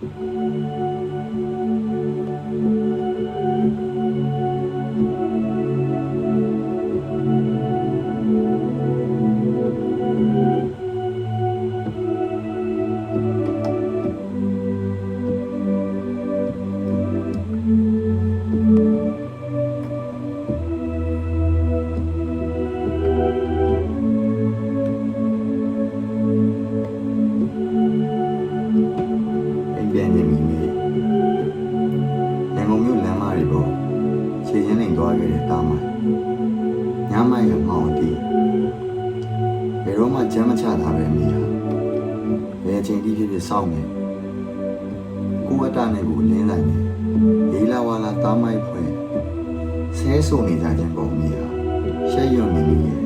အိ သွားခဲ့တဲ့တားမိုင်ညမိုင်ကမောင်တီဘယ်တော့မှကြမ်းမချတာပဲမေဟာဘယ်အချိန်တိဖြစ်ဖြစ်စောင့်နေကိုဝတ္တနဲ့ကိုလင်းလိုက်နေလေးလာဝါလာတားမိုင်ဖွဲ့ဆဲဆုံနေကြခြင်းပုံမေဟာရှက်ရွံ့နေမိရဲ့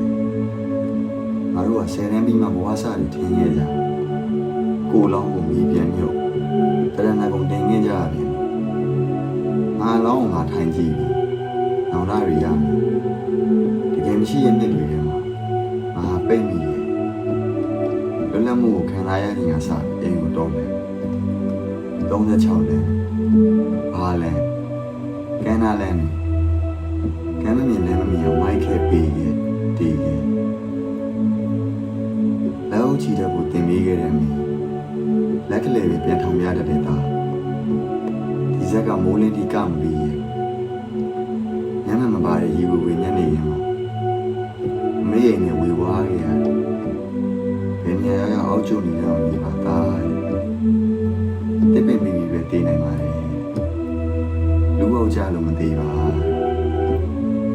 ငါတို့ကဆယ်တန်းပြီးမှဘဝစတွေထင်ခဲ့ကြကိုလောင်းကိုမီးပြန်မြုပ်တရဏဂုံတင်ခဲ့ကြရတယ်။ငါလောင်းငါထိုင်ကြည့် ပြီ။နောင်တရီရမယ်။တကယ်မရှိရဲ့နှစ်တွေထဲမှာငါပိတ်မိရဲ့။လွတ်လပ်မှုကိုခံစားရခြင်းကစအိမ်ကိုတော့မယ်။36လမ်း။ဘာလမ်း။ကန်းနာလမ်း။ကန်းမမြင်လမ်းမမြင်အောင်မိုက်ခဲပေးရဲ့တည်ရဲ့။လောက်ချီတဲ့ကိုတင်ပေးခဲ့တယ်မင်း။လက်ကလေးပဲပြန်ထောင်ပြတတ်တဲ့သားဒီဇက်ကမိုးလင်းဒီကမပြီးရဲ့ က်အောက်ကျုံနေတော့ဒီပါသားတဲ့ပင်မိမိပဲတည်နိုင်ပါလေလူအောက်ကြလို့မသေးပါ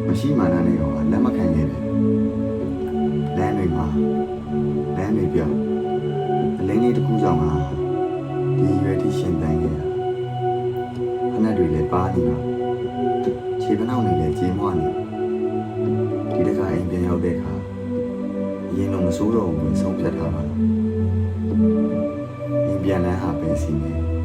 မရှိမှန်းနဲ့ရောလက်မခံခဲ့တယ်လမ်းတွေမှာလမ်းတွေပြောင်းအလင်းလေးတစ်ခုကြောင့်ဟာဒီရွယ်ที่ရှင်တန်းခဲ့တာခဏတွေလည်းပါနေတော့ခြေပနောက်နေလည်းကြေမွနေဒီတခါအိမ်ပြန်ရောက်တဲ့အခါအရင်တော့မစိုးတော့ဘူးဆုံးဖြတ်ထားပါတော့အိမ်ပြန်လ န်း